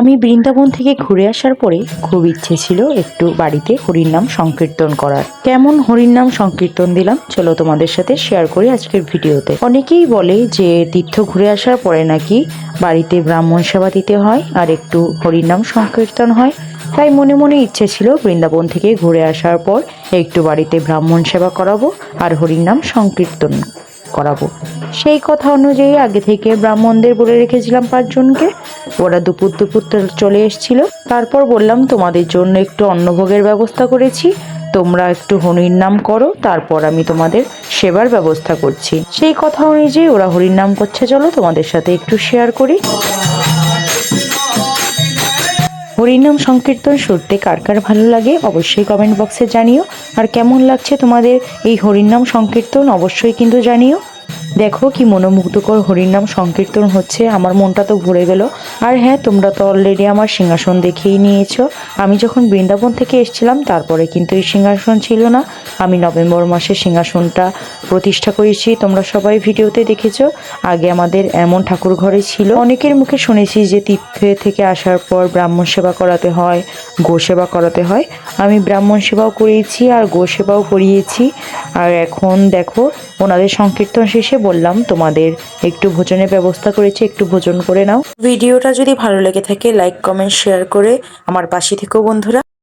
আমি বৃন্দাবন থেকে ঘুরে আসার পরে খুব ইচ্ছে ছিল একটু বাড়িতে হরির নাম সংকীর্তন করার। কেমন হরির নাম সংকীর্তন দিলাম, চলো তোমাদের সাথে শেয়ার করি আজকের ভিডিওতে। অনেকেই বলে যে তীর্থ ঘুরে আসার পরে নাকি বাড়িতে ব্রাহ্মণ সেবা দিতে হয় আর একটু হরির নাম সংকীর্তন হয়। তাই মনে মনে ইচ্ছে ছিল বৃন্দাবন থেকে ঘুরে আসার পর একটু বাড়িতে ব্রাহ্মণ সেবা করাবো আর হরির নাম সংকীর্তন করাবো। সেই কথা অনুযায়ী আগে থেকে ব্রাহ্মণদের বলে রেখেছিলাম পাঁচজনকে। ওরা দুপুর দুপুর চলে এসেছিল। তারপর বললাম, তোমাদের জন্য একটু অন্নভোগের ব্যবস্থা করেছি। তোমরা একটু হরির নাম করো, তারপর আমি তোমাদের সেবার ব্যবস্থা করছি। সেই কথা অনুযায়ী ওরা হরির নাম করছে, চলো তোমাদের সাথে একটু শেয়ার করি। হরিনাম সংকীর্তন শুনতে কার কার ভালো লাগে অবশ্যই কমেন্ট বক্সে জানিও। আর কেমন লাগছে তোমাদের এই হরিনাম সংকীর্তন অবশ্যই কিন্তু জানিও। দেখো কি মনোমুগ্ধকর হরিনাম সংকীর্তন হচ্ছে, আমার মনটা তো ভরে গেল। আর হ্যাঁ তোমরা তো অলরেডি আমার সিংহাসন দেখেই নিয়েছো। আমি যখন বৃন্দাবন থেকে এসেছিলাম, তারপরে কিন্তু এই সিংহাসন ছিল না। আমি নভেম্বর মাসে সিংহাসনটা প্রতিষ্ঠা করেছি, তোমরা সবাই ভিডিওতে দেখেছ। আগে আমাদের এমন ঠাকুর ঘরে ছিল। অনেকের মুখে শুনেছি যে তীর্থে থেকে আসার পর ব্রাহ্মণ সেবা করাতে হয় গো সেবা করাতে হয়। আমি ব্রাহ্মণ সেবাও করিয়েছি আর গো সেবাও করিয়েছি। আর এখন দেখো, ওনাদের সংকীর্তন শেষে বললাম তোমাদের একটু ভোজনের ব্যবস্থা করেছি, একটু ভোজন করে নাও। ভিডিওটা যদি ভালো লেগে থাকে লাইক কমেন্ট শেয়ার করে আমার পাশে থেকেও বন্ধুরা।